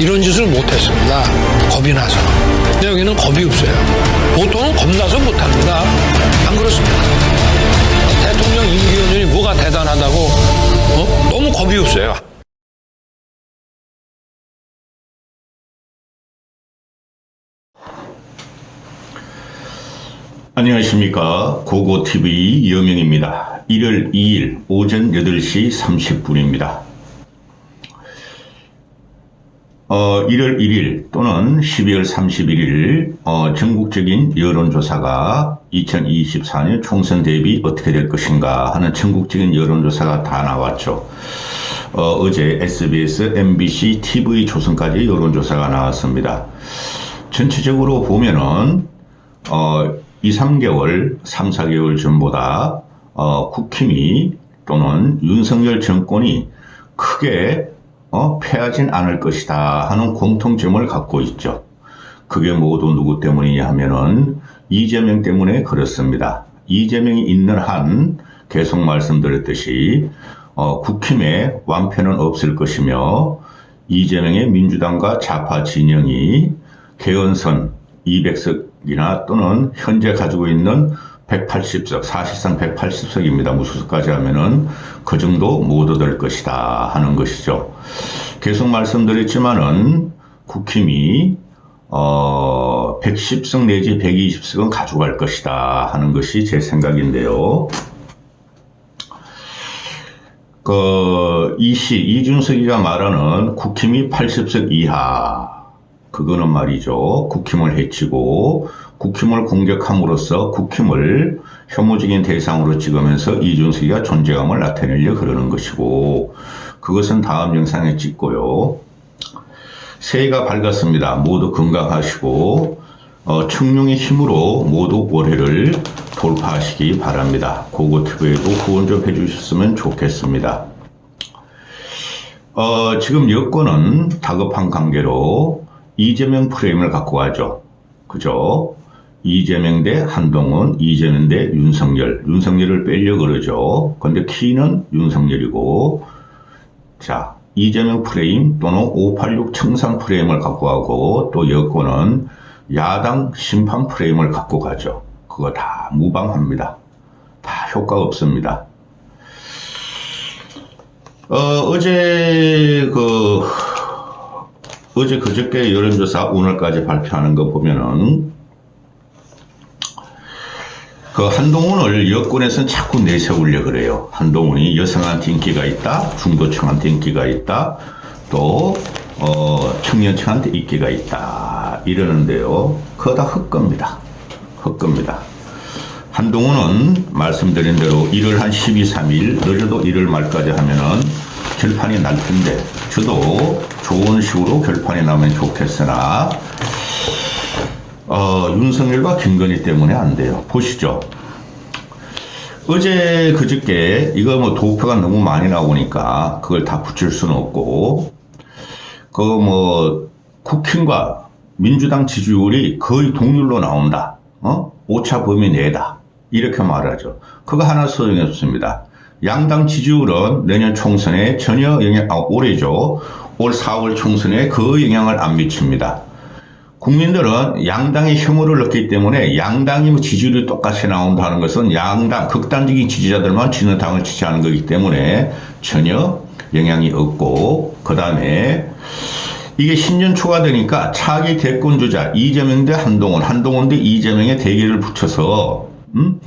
이런 짓을 못했습니다. 겁이 나서. 근데 여기는 겁이 없어요. 보통은 겁나서 못합니다. 안 그렇습니까? 대통령 임기연이 뭐가 대단하다고 어? 너무 겁이 없어요. 안녕하십니까. 고고TV 여명입니다. 1월 2일 오전 8시 30분입니다. 어, 1월 1일 또는 12월 31일 어, 전국적인 여론조사가 2024년 총선 대비 어떻게 될 것인가 하는 전국적인 여론조사가 다 나왔죠. 어, 제 SBS, MBC, TV, 조선까지 여론조사가 나왔습니다. 전체적으로 보면은 어, 2, 3개월, 3, 4개월 전보다 어, 국힘이 또는 윤석열 정권이 크게 어, 패하진 않을 것이다 하는 공통점을 갖고 있죠. 그게 모두 누구 때문이냐 하면은 이재명 때문에 그렇습니다. 이재명이 있는 한 계속 말씀드렸듯이 어, 국힘의 완패는 없을 것이며 이재명의 민주당과 좌파 진영이 개헌선 200석이나 또는 현재 가지고 있는 180석, 사실상 180석입니다. 무소속까지 하면은 그 정도 못 얻을 것이다 하는 것이죠. 계속 말씀드렸지만은 국힘이 어 110석 내지 120석은 가져갈 것이다 하는 것이 제 생각인데요. 그 이시 이준석이가 말하는 국힘이 80석 이하 그거는 말이죠. 국힘을 해치고 국힘을 공격함으로써 국힘을 혐오적인 대상으로 찍으면서 이준석이가 존재감을 나타내려 그러는 것이고 그것은 다음 영상에 찍고요. 새해가 밝았습니다. 모두 건강하시고 어, 청룡의 힘으로 모두 올해를 돌파하시기 바랍니다. 고고TV에도 후원 좀 해주셨으면 좋겠습니다. 어, 지금 여권은 다급한 관계로 이재명 프레임을 갖고 가죠. 그죠? 이재명 대 한동훈, 이재명 대 윤석열. 윤석열을 빼려 그러죠. 근데 키는 윤석열이고, 자, 이재명 프레임 또는 586 청산 프레임을 갖고 가고, 또 여권은 야당 심판 프레임을 갖고 가죠. 그거 다 무방합니다. 다 효과 없습니다. 어, 어제 그, 어제 그저께 여론조사 오늘까지 발표하는 거 보면은 그 한동훈을 여권에서는 자꾸 내세우려 그래요. 한동훈이 여성한테 인기가 있다, 중도층한테 인기가 있다, 또 어, 청년층한테 인기가 있다 이러는데요. 그거 다 헛겁니다. 헛겁니다. 한동훈은 말씀드린 대로 1월 한 12, 3일, 늦어도 1월 말까지 하면은 결판이 날 텐데, 저도 좋은 식으로 결판이 나면 좋겠으나, 어, 윤석열과 김건희 때문에 안 돼요. 보시죠. 어제 그저께 이거 뭐 도표가 너무 많이 나오니까 그걸 다 붙일 수는 없고 그 뭐 국힘과 민주당 지지율이 거의 동률로 나온다. 어? 오차 범위 내다. 이렇게 말하죠. 그거 하나 소용이 없습니다. 양당 지지율은 내년 총선에 전혀 영향, 아, 올해죠. 올 4월 총선에 그 영향을 안 미칩니다. 국민들은 양당의 혐오를 넣기 때문에 양당이 뭐 지지율이 똑같이 나온다는 것은 양당, 극단적인 지지자들만 지는 당을 지지하는 거기 때문에 전혀 영향이 없고, 그 다음에 이게 신년 초가 되니까 차기 대권 주자 이재명 대 한동훈, 한동훈 대 이재명의 대결을 붙여서, 음?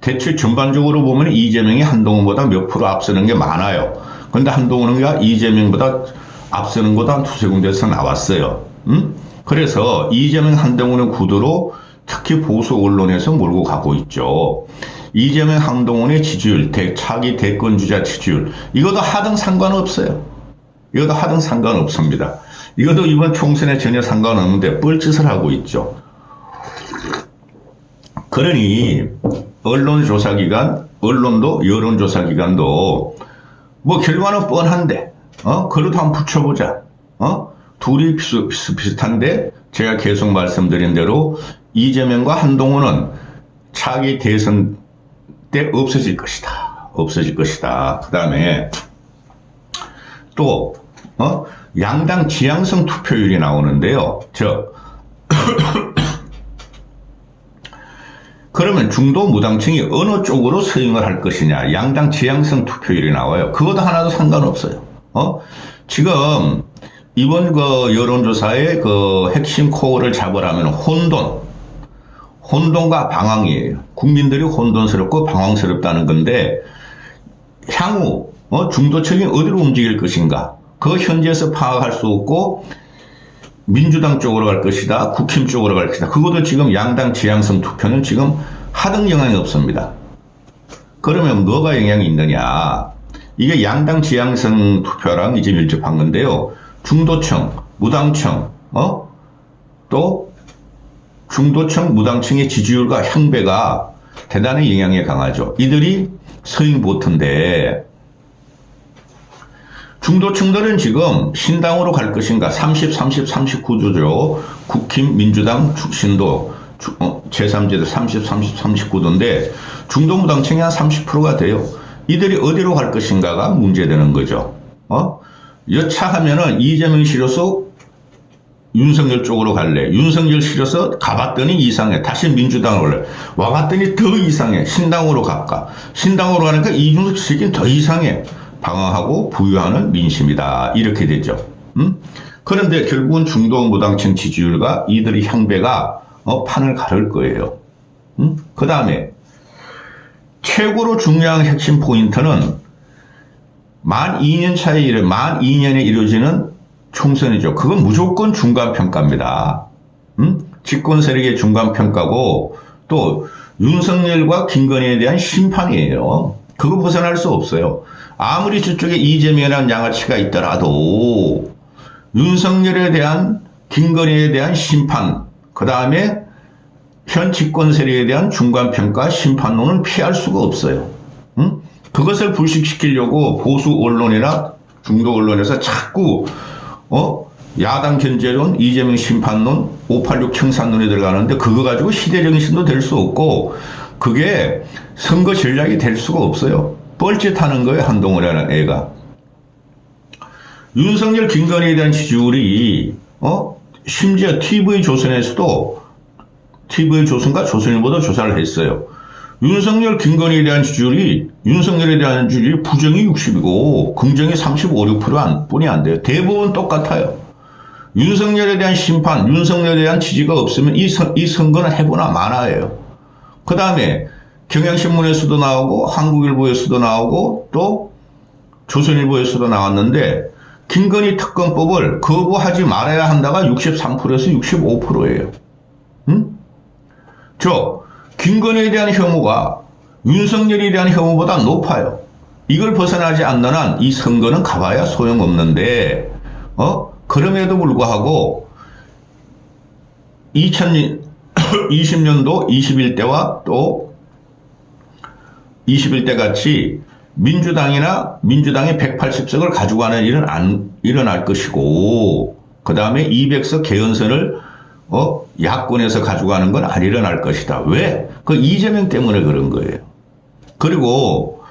대체 전반적으로 보면 이재명이 한동훈보다 몇 프로 앞서는 게 많아요. 근데 한동훈은 이재명보다 앞서는 것도 한 두세 군데서 나왔어요. 음? 그래서 이재명 한동훈의 구도로 특히 보수 언론에서 몰고 가고 있죠. 이재명 한동훈의 지지율, 대, 차기 대권 주자 지지율, 이것도 하등 상관없어요. 이것도 하등 상관없습니다. 이것도 이번 총선에 전혀 상관없는데 뻘짓을 하고 있죠. 그러니 언론조사기관, 언론도 여론조사기관도 뭐 결과는 뻔한데, 어? 그래도 한번 붙여보자. 어? 둘이 비슷, 비슷한데 제가 계속 말씀드린 대로 이재명과 한동훈은 차기 대선 때 없어질 것이다. 없어질 것이다. 그 다음에 또, 어? 양당 지향성 투표율이 나오는데요. 저 그러면 중도 무당층이 어느 쪽으로 서행을 할 것이냐 양당 지향성 투표율이 나와요. 그것도 하나도 상관없어요. 어? 지금 이번 그 여론조사의 그 핵심 코어를 잡으라면 혼돈, 혼돈과 방황이에요. 국민들이 혼돈스럽고 방황스럽다는 건데 향후 어, 중도층이 어디로 움직일 것인가? 그 현지에서 파악할 수 없고 민주당 쪽으로 갈 것이다, 국힘 쪽으로 갈 것이다. 그것도 지금 양당 지향성 투표는 지금 하등 영향이 없습니다. 그러면 뭐가 영향이 있느냐? 이게 양당 지향성 투표랑 이제 밀접한 건데요. 중도층, 무당층, 어? 또 중도층, 무당층의 지지율과 향배가 대단히 영향이 강하죠. 이들이 서잉 보트인데 중도층들은 지금 신당으로 갈 것인가 30, 30, 39조죠. 국힘, 민주당, 축신도 어, 제3제도 30, 30, 39도인데 중도무당층이 한 30%가 돼요. 이들이 어디로 갈 것인가가 문제되는 거죠. 어? 여차하면은 이재명 싫어서 윤석열 쪽으로 갈래. 윤석열 싫어서 가봤더니 이상해. 다시 민주당으로 갈래. 와봤더니 더 이상해. 신당으로 갈까. 신당으로 가니까 이준석 씨긴 더 이상해. 방황하고 부유하는 민심이다. 이렇게 되죠. 음? 그런데 결국은 중도 무당층 지지율과 이들의 향배가 어, 판을 가를 거예요. 음? 그 다음에 최고로 중요한 핵심 포인트는 만 2년 차에 이르, 만 2년에 이루어지는 총선이죠. 그건 무조건 중간평가입니다. 음? 집권 세력의 중간평가고 또 윤석열과 김건희에 대한 심판이에요. 그거 벗어날 수 없어요. 아무리 저쪽에 이재명이라는 양아치가 있더라도 윤석열에 대한 김건희에 대한 심판, 그 다음에 현 집권 세력에 대한 중간평가 심판론은 피할 수가 없어요. 응? 그것을 불식시키려고 보수 언론이나 중도 언론에서 자꾸 어? 야당 견제론, 이재명 심판론, 586 청산론이 들어가는데 그거 가지고 시대정신도 될 수 없고 그게 선거 전략이 될 수가 없어요. 뻘짓하는 거예요 한동훈이라는 애가. 윤석열 김건희에 대한 지지율이 어? 심지어 TV 조선에서도 TV 조선과 조선일보도 조사를 했어요. 윤석열 김건희에 대한 지지율이 윤석열에 대한 지지율이 부정이 60이고 긍정이 35, 6% 뿐이 안 돼요. 대부분 똑같아요. 윤석열에 대한 심판, 윤석열에 대한 지지가 없으면 이, 선, 이 선거는 해보나 마나예요. 그 다음에 경향신문에서도 나오고 한국일보에서도 나오고 또 조선일보에서도 나왔는데 김건희 특검법을 거부하지 말아야 한다가 63%에서 65%예요. 응? 저 김건희에 대한 혐오가 윤석열에 대한 혐오보다 높아요. 이걸 벗어나지 않는 한 이 선거는 가봐야 소용없는데 어 그럼에도 불구하고 2020년도 21대와 또 21대 같이 민주당이나 민주당이 180석을 가지고 가는 일은 안 일어날 것이고 그 다음에 200석 개헌선을 어 야권에서 가져가는 건 안 일어날 것이다. 왜? 그 이재명 때문에 그런 거예요. 그리고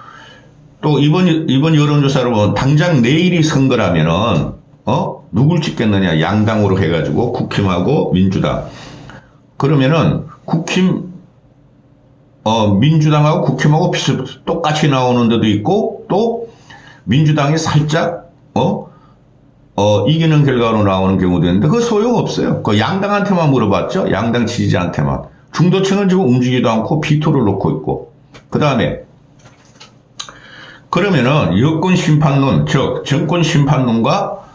또 이번 이번 여론조사로 보면 당장 내일이 선거라면은 어 누굴 찍겠느냐 양당으로 해가지고 국힘하고 민주당 그러면은 국힘 어, 민주당하고 국힘하고 비슷, 똑같이 나오는 데도 있고, 또, 민주당이 살짝, 어, 어, 이기는 결과로 나오는 경우도 있는데, 그거 소용없어요. 그 양당한테만 물어봤죠? 양당 지지자한테만. 중도층은 지금 움직이지도 않고 비토를 놓고 있고. 그 다음에, 그러면은, 여권 심판론, 즉, 정권 심판론과,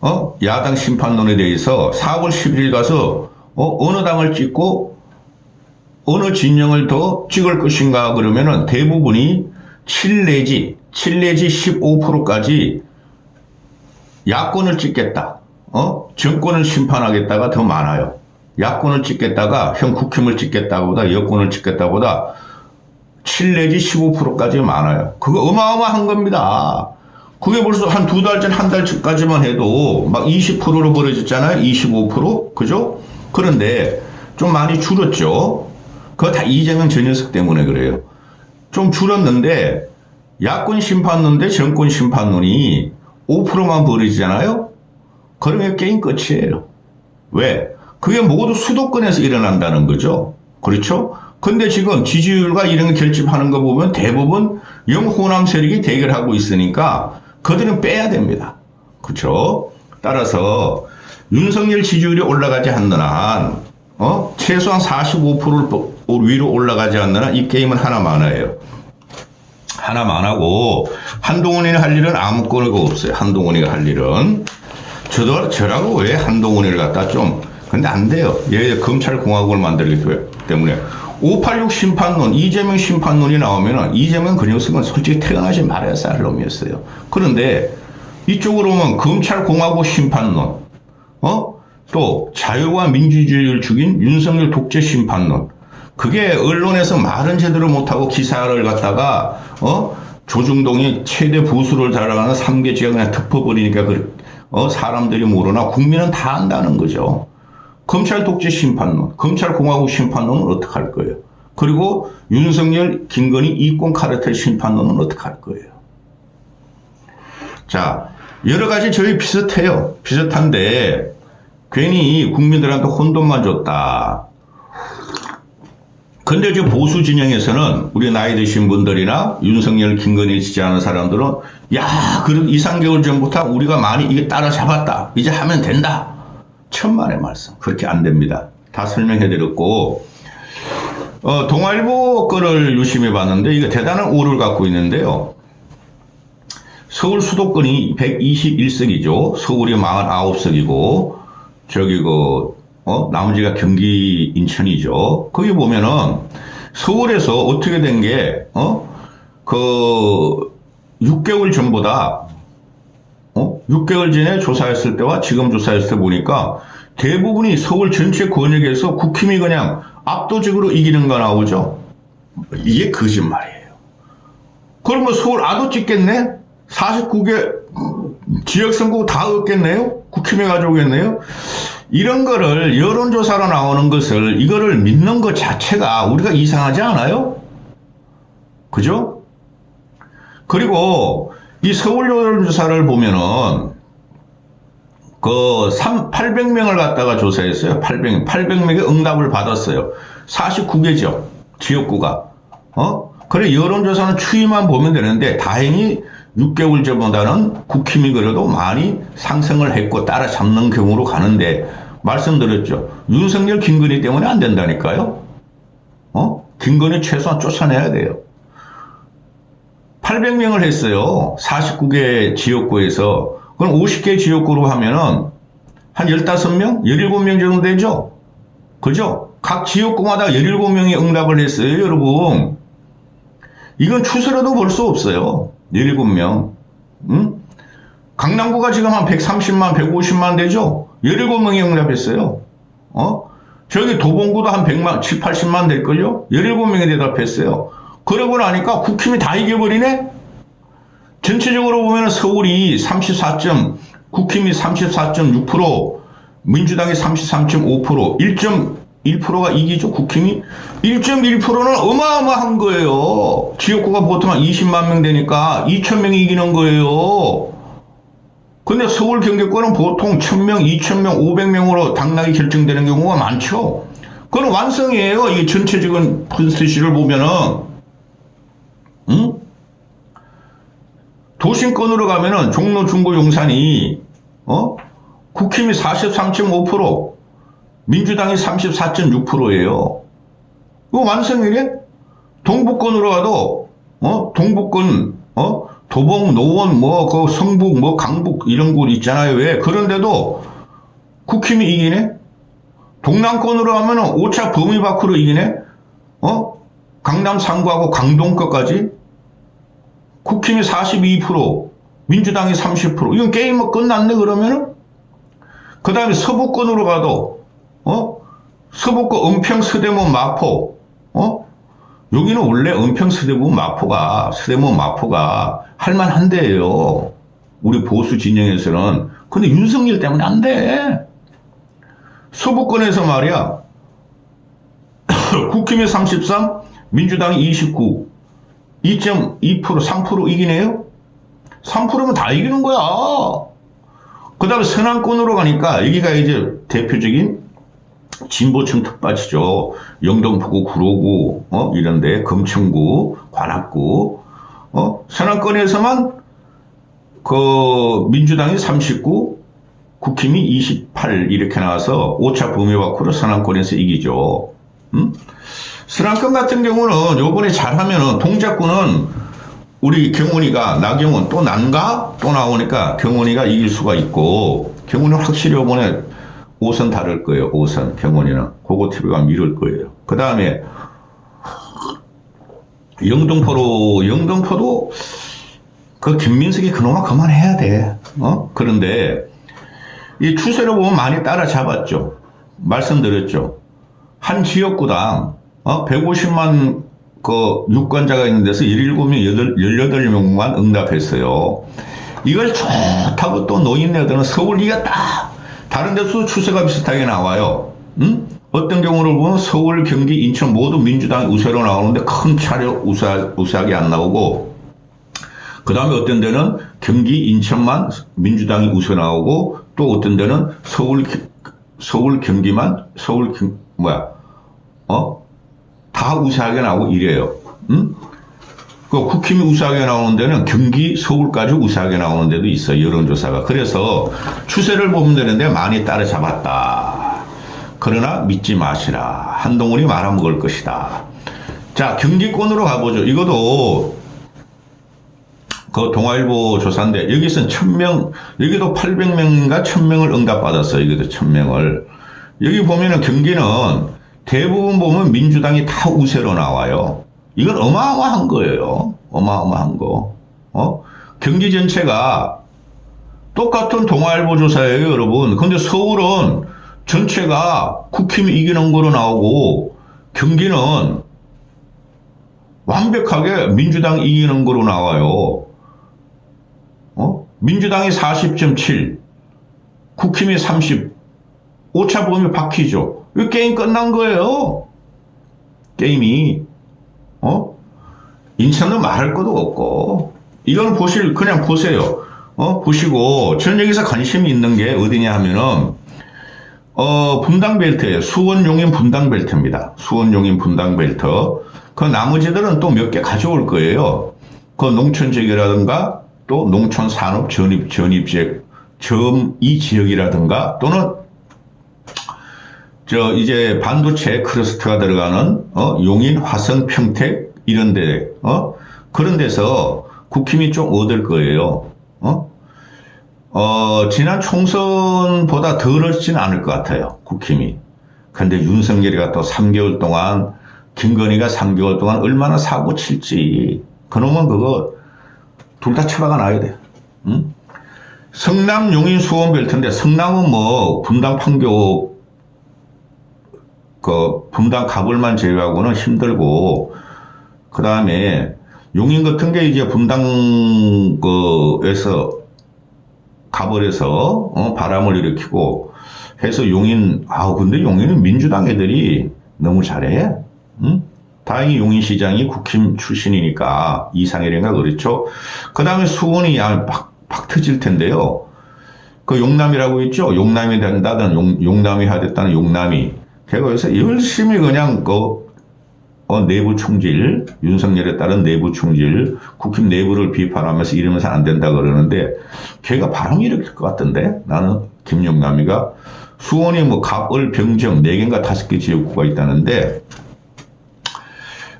어, 야당 심판론에 대해서 4월 11일 가서, 어, 어느 당을 찍고, 어느 진영을 더 찍을 것인가 그러면은 대부분이 7 내지 7 내지 15%까지 야권을 찍겠다. 어? 정권을 심판하겠다가 더 많아요. 야권을 찍겠다가 현 국힘을 찍겠다보다 여권을 찍겠다보다 7 내지 15%까지 많아요. 그거 어마어마한 겁니다. 그게 벌써 한 두 달 전, 한 달 전까지만 해도 막 20%로 벌어졌잖아요. 25%? 그죠? 그런데 좀 많이 줄었죠. 그거 다 이재명 저 녀석 때문에 그래요. 좀 줄었는데 야권 심판론대 정권 심판론이 5%만 벌어지잖아요. 그러면 게임 끝이에요. 왜? 그게 모두 수도권에서 일어난다는 거죠. 그렇죠? 근데 지금 지지율과 이런 거 결집하는 거 보면 대부분 영호남 세력이 대결하고 있으니까 그들은 빼야 됩니다. 그렇죠? 따라서 윤석열 지지율이 올라가지 않는 한, 어? 최소한 45%를 위로 올라가지 않는 한 이 게임은 하나만 해요. 하나만 하고 한동훈이는 할 일은 아무거나 없어요. 한동훈이가 할 일은 저도 저라고 왜 한동훈이를 갖다 좀 근데 안 돼요. 얘 검찰 공화국을 만들기 때문에 586 심판론, 이재명 심판론이 나오면은 이재명 그 녀석은 솔직히 태어나지 말아야 쌀 놈이었어요. 그런데 이쪽으로 오면 검찰 공화국 심판론, 어? 또 자유와 민주주의를 죽인 윤석열 독재 심판론. 그게 언론에서 말은 제대로 못하고 기사를 갖다가 어 조중동이 최대 보수를 자랑하는 삼계지가 그냥 덮어버리니까 그 어, 사람들이 모르나 국민은 다 안다는 거죠. 검찰 독재 심판론, 검찰 공화국 심판론은 어떻게 할 거예요? 그리고 윤석열, 김건희 이권 카르텔 심판론은 어떻게 할 거예요? 자, 여러 가지 저희 비슷해요. 비슷한데 괜히 국민들한테 혼돈만 줬다. 근데 이제 보수 진영에서는 우리 나이 드신 분들이나 윤석열, 김건희 지지하는 사람들은 야, 그래도 2, 3개월 전부터 우리가 많이 이게 따라잡았다. 이제 하면 된다. 천만의 말씀. 그렇게 안 됩니다. 다 설명해 드렸고, 어, 동아일보 거를 유심히 봤는데 이거 대단한 오를 갖고 있는데요. 서울 수도권이 121석이죠. 서울이 49석이고, 저기 그, 어, 나머지가 경기 인천이죠. 거기 보면은 서울에서 어떻게 된 게, 어, 그, 6개월 전보다, 어, 6개월 전에 조사했을 때와 지금 조사했을 때 보니까 대부분이 서울 전체 권역에서 국힘이 그냥 압도적으로 이기는 거 나오죠. 이게 거짓말이에요. 그러면 서울 아도 찍겠네? 49개 지역 선거 다 얻겠네요? 국힘에 가져오겠네요? 이런 거를 여론조사로 나오는 것을 이거를 믿는 것 자체가 우리가 이상하지 않아요? 그죠? 그리고 이 서울 여론조사를 보면은 그 3, 800명을 갖다가 조사했어요. 800, 800명의 응답을 받았어요. 49개죠. 지역구가. 어? 그래 여론조사는 추이만 보면 되는데 다행히 6개월 전보다는 국힘이 그래도 많이 상승을 했고 따라잡는 경우로 가는데 말씀드렸죠. 윤석열 김건희 때문에 안 된다니까요. 어? 김건희 최소한 쫓아내야 돼요. 800명을 했어요. 49개 지역구에서. 그럼 50개 지역구로 하면은 한 15명? 17명 정도 되죠? 그죠? 각 지역구마다 17명이 응답을 했어요, 여러분. 이건 추세로도 볼 수 없어요. 17명. 응? 강남구가 지금 한 130만, 150만 되죠? 17명이 응답했어요. 어? 저기 도봉구도 한 100만, 7, 80만 될걸요? 17명이 대답했어요. 그러고 나니까 국힘이 다 이겨버리네? 전체적으로 보면 서울이 34점, 국힘이 34.6%, 민주당이 33.5%, 1.1%가 이기죠, 국힘이. 1.1%는 어마어마한 거예요. 지역구가 보통 한 20만 명 되니까 2,000명이 이기는 거예요. 근데 서울 경기권은 보통 1000명, 2000명, 500명으로 당락이 결정되는 경우가 많죠. 그건 완성이에요. 이 전체적인 콘스티시를 보면은. 응? 도심권으로 가면은 종로, 중구, 용산이 어? 국힘이 43.5%, 민주당이 34.6%예요. 이거 완성이래? 동북권으로 가도 어? 동북권 어? 도봉, 노원, 뭐, 그 성북, 뭐, 강북, 이런 곳 있잖아요. 왜? 그런데도 국힘이 이기네? 동남권으로 하면은 5차 범위 밖으로 이기네? 어? 강남 3구하고 강동 거까지? 국힘이 42%, 민주당이 30%. 이건 게임 뭐 끝났네, 그러면은? 그 다음에 서북권으로 가도, 어? 서북권 은평, 서대문, 마포, 어? 여기는 원래 은평, 서대문, 마포가, 서대문, 마포가 할만한데요. 우리 보수 진영에서는. 근데 윤석열 때문에 안 돼. 서북권에서 말이야. 국힘이 33, 민주당이 29, 2.2%, 3% 이기네요? 3%면 다 이기는 거야. 그그 다음에 서남권으로 가니까 여기가 이제 대표적인 진보층 텃밭이죠. 영등포구, 구로구, 어, 이런데, 금천구, 관악구, 어, 서남권에서만 그 민주당이 39, 국힘이 28 이렇게 나와서 5차 범위바꾸로 서남권에서 이기죠. 음? 서남권 같은 경우는 요번에 잘하면은 동작구는 우리 경훈이가 나경원 또 난가 또 나오니까 경훈이가 이길 수가 있고 경훈이 확실히 요번에 5선 다를 거예요. 5선 경훈이는 그거 TV가 미룰 거예요. 그 다음에 영등포로 영등포도 그 김민석이 그놈아 그만해야 돼. 어? 그런데 이 추세를 보면 많이 따라잡았죠. 말씀드렸죠. 한 지역구당 어? 150만 그 유권자가 있는 데서 17명, 18명만 응답했어요. 이걸 좋다고 또 노인네들은 서울 이겼다. 다른 데서 추세가 비슷하게 나와요. 응? 어떤 경우를 보면 서울, 경기, 인천 모두 민주당 우세로 나오는데 큰 차례 우세, 우세하게 안 나오고 그 다음에 어떤 데는 경기, 인천만 민주당이 우세 나오고 또 어떤 데는 서울, 서울, 경기만 서울, 경, 뭐야, 어? 다 우세하게 나오고 이래요. 응? 그 국힘이 우세하게 나오는 데는 경기, 서울까지 우세하게 나오는 데도 있어요. 여론조사가. 그래서 추세를 보면 되는데 많이 따라잡았다. 그러나 믿지 마시라. 한동훈이 말아먹을 것이다. 자, 경기권으로 가보죠. 이것도 그 동아일보 조사인데 여기서는 1000명, 여기도 800명인가 1000명을 응답받았어요. 여기도 1000명을. 여기 보면은 경기는 대부분 보면 민주당이 다 우세로 나와요. 이건 어마어마한 거예요. 어마어마한 거. 어? 경기 전체가 똑같은 동아일보 조사예요, 여러분. 근데 서울은 전체가 국힘이 이기는 거로 나오고 경기는 완벽하게 민주당 이기는 거로 나와요. 어? 민주당이 40.7, 국힘이 30, 오차 범위 바뀌죠. 이 게임 끝난 거예요. 게임이. 어? 인천은 말할 것도 없고. 이건 보실, 그냥 보세요. 어? 보시고, 전 여기서 관심이 있는 게 어디냐 하면은, 어, 분당 벨트예요. 수원 용인 분당 벨트입니다. 수원 용인 분당 벨트. 그 나머지들은 또 몇 개 가져올 거예요. 그 농촌 지역이라든가 또 농촌 산업 전입, 전입 지역, 점이 지역이라든가 또는 저 이제 반도체 크러스트가 들어가는 어, 용인, 화성, 평택 이런 데 어? 그런 데서 국힘이 좀 얻을 거예요. 어? 어, 지난 총선보다 덜 얻지는 않을 것 같아요. 국힘이. 근데 윤석열이가 또 3개월 동안 김건희가 3개월 동안 얼마나 사고 칠지 그놈은 그거 둘 다 처박아 놔야 돼. 응? 성남 용인 수원 벨트인데 성남은 뭐 분당 판교 그 분당 가불만 제외하고는 힘들고 그 다음에 용인 같은 게 이제 분당 그에서 가벌에서 어, 바람을 일으키고 해서 용인 아 근데 용인은 민주당 애들이 너무 잘해. 응? 다행히 용인시장이 국힘 출신이니까 이상일인가 그렇죠. 그 다음에 수원이 아, 박, 박 터질 텐데요. 그 용남이라고 있죠. 용남이 된다든 용, 용남이 하됐다는 용남이. 걔가 여기서 열심히 그냥 그 어, 내부 총질, 윤석열에 따른 내부 총질, 국힘 내부를 비판하면서 이러면서 안 된다 그러는데 걔가 바람이 일으킬 것 같던데? 나는 김용남이가 수원이 뭐 갑을 병정 4개인가 5개 지역구가 있다는데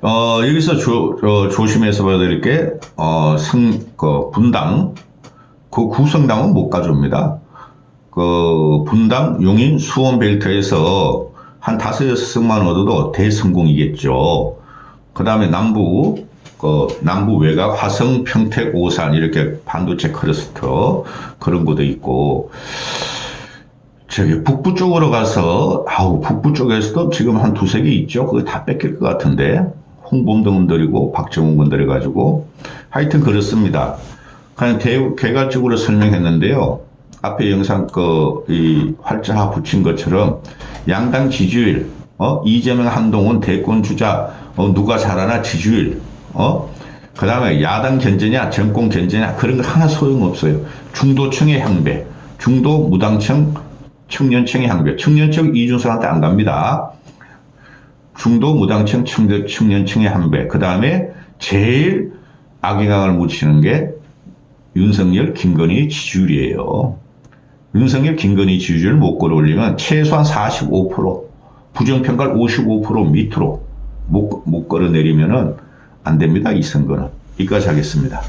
어, 여기서 조, 어, 조심해서 봐야 될 게, 어, 성, 그, 분당, 그 구성당은 못 가져옵니다. 그, 분당, 용인, 수원 벨트에서 한 다섯, 여섯 승만 얻어도 대성공이겠죠. 그 다음에 남부, 그, 남부 외곽, 화성, 평택, 오산, 이렇게 반도체 클러스터, 그런 것도 있고, 저기 북부 쪽으로 가서 아우 북부 쪽에서도 지금 한 두세 개 있죠. 그거 다 뺏길 것 같은데 홍범동 건드리고 박정훈 건드려 가지고 하여튼 그렇습니다. 그냥 대, 개괄적으로 설명했는데요. 앞에 영상 그이 활자 붙인 것처럼 양당 지지율 어 이재명 한동훈 대권 주자 어 누가 잘하나 지지율 어 그다음에 야당 견제냐 정권 견제냐 그런 거 하나 소용없어요. 중도층의 향배 중도 무당층 청년층의 향배. 청년층 이준석한테 안 갑니다. 중도 무당층 청년, 청년층의 한배. 그 다음에 제일 악영향을 묻히는 게 윤석열, 김건희 지지율이에요. 윤석열, 김건희 지지율을 못 끌어올리면 최소한 45%, 부정평가를 55% 밑으로 못, 못 끌어내리면 은 안 됩니다. 이 선거는. 여기까지 하겠습니다.